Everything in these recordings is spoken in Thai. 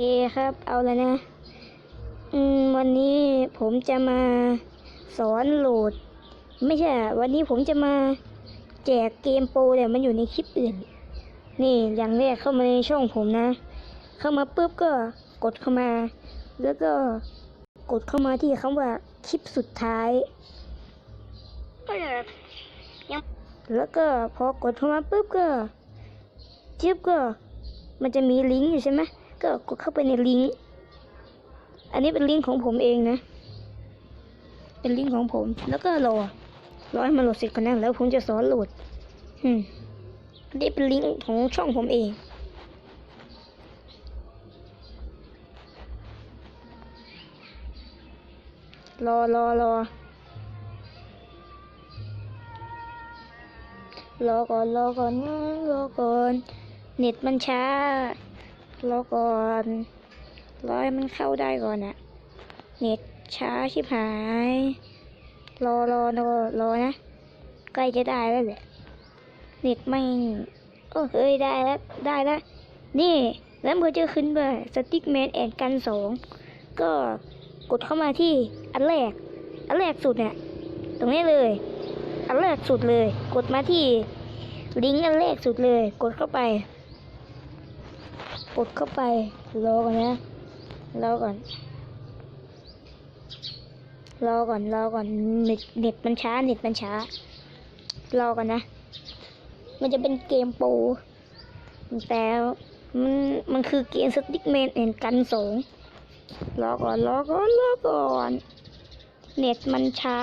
เคครับเอาแล้วนะ อืมวันนี้ผมจะมาสอนโหลด ไม่ใช่ วันนี้ผมจะมาแจกเกมโปรแต่มันอยู่ในคลิปอื่น นี่อย่างแรกเข้ามาในช่องผมนะ เข้ามาปุ๊บก็กดเข้ามา แล้วก็กดเข้ามาที่คำว่าคลิปสุดท้ายแล้วก็พอกดเข้ามาปุ๊บก็จิ๊บก็ มันจะมีลิงก์อยู่ใช่ไหม ก็กดเข้าไปในลิงก์อันนี้เป็นลิงก์ของผมเองนะ เป็นลิงก์ของผม แล้วก็รอรอให้มันโหลดเสร็จก่อนนะแล้วผมจะสอนโหลดอืมอันนี้เป็นลิงก์ของช่องผมเองรอรอรอรอก่อนรอก่อนรอก่อน เน็ตมันช้า รอก่อนรอให้มันเข้าได้ก่อนอะเน็ตช้าชิบหาย รอรอรอรอนะใกล้จะได้แล้วแหละเน็ตไม่โอ้เฮ้ยได้แล้วได้แล้วนี่แล้วมันก็จะขึ้นว่าสติ๊กแมนแอนกันสองก็กดเข้ามาที่อันแรก อันแรกสุดเนี่ยตรงนี้เลย อันแรกสุดเลย กดมาที่ลิงก์อันแรกสุดเลย กดเข้าไป กดเข้าไปรอก่อนนะรอก่อนรอก่อนรอก่อนเน็ตเน็ตมันช้าเน็ตมันช้ารอก่อนนะ มันจะเป็นเกมโปรแต่มันมันคือเกมสติ๊กแมนแอนกันสองรอก่อนรอก่อนรอก่อน เน็ตมันช้า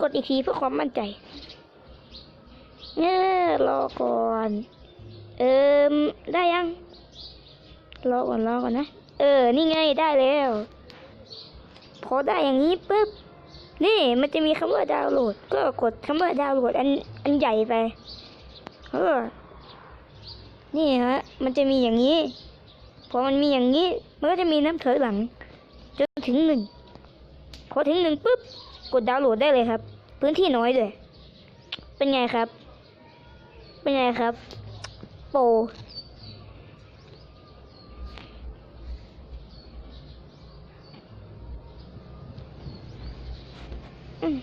กดอีกทีเพื่อความมั่นใจเออรอก่อน เอิมได้ยัง รอก่อนรอก่อนนะ เออ นี่ไงได้แล้ว พอได้อย่างนี้ปุ๊บ นี่มันจะมีคำว่าดาวน์โหลด ก็กดคำว่าดาวน์โหลดอันอันใหญ่ไป เออ นี่ฮะ มันจะมีอย่างนี้ พอมันมีอย่างนี้ มันก็จะมีน้ำถอยหลังจนถึงหนึ่ง พอถึงหนึ่งปุ๊บ กดดาวน์โหลดได้เลยครับ พื้นที่น้อยด้วย เป็นไงครับ เป็นไงครับ โปรอืม